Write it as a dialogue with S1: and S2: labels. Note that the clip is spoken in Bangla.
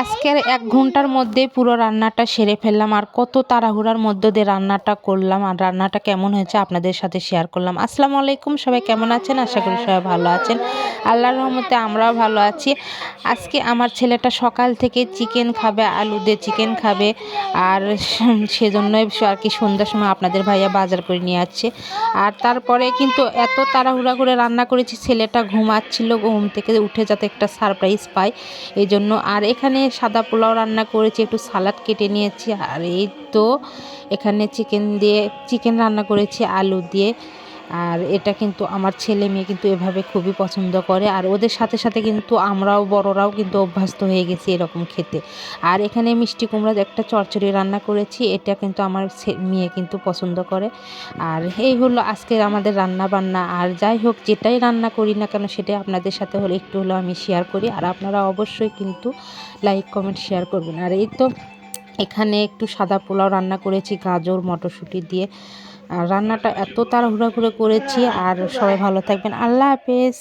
S1: আজকের এক ঘণ্টার মধ্যে পুরো রান্নাটা সেরে ফেললাম আর কত তাড়াহুড়ার মধ্য দিয়ে রান্নাটা করলাম আর রান্নাটা কেমন হয়েছে আপনাদের সাথে শেয়ার করলাম। আসসালামু আলাইকুম, সবাই কেমন আছেন? আশা করি সবাই ভালো আছেন। আল্লাহর রহমতে আমরাও ভালো আছি। আজকে আমার ছেলেটা সকাল থেকে চিকেন খাবে, আলু দিয়ে চিকেন খাবে আর সেজন্যই আর কি সন্ধ্যার সময় আপনাদের ভাইয়া বাজার করে নিয়ে আসছে। আর তারপরে কিন্তু এত তাড়াহুড়া করে রান্না করেছি, ছেলেটা ঘুমাচ্ছিল, ঘুম থেকে উঠে যাতে একটা সারপ্রাইজ পায়। এই জন্য আর এখানে সাদা পোলাও রান্না করেছি, একটু সালাদ কেটে নিয়েছি, আর এই তো এখানে চিকেন দিয়ে, চিকেন রান্না করেছি, আলু দিয়ে। আর এটা কিন্তু আমার ছেলে মেয়ে কিন্তু এভাবে খুবই পছন্দ করে। আর ওদের সাথে সাথে কিন্তু আমরাও, বড়রাও কিন্তু অভ্যস্ত হয়ে গেছি এরকম খেতে। আর এখানে মিষ্টি কুমড়া একটা চচ্চড়ি রান্না করেছি, এটা কিন্তু আমার মেয়ে কিন্তু পছন্দ করে। আর এই হলো আজকের আমাদের রান্না বান্না আর যাই হোক, যেটাই রান্না করি না কেন, সেটাই আপনাদের সাথে হলে একটু হলেও আমি শেয়ার করি। আর আপনারা অবশ্যই কিন্তু লাইক কমেন্ট শেয়ার করবেন। আর এই তো এখানে একটু সাদা পোলাও রান্না করেছি, গাজর, মটরশুঁটি দিয়ে। আর রান্নাটা এত তাড়াহুড়া করে করেছি আর সবাই ভালো থাকবেন। আল্লাহ হাফেজ।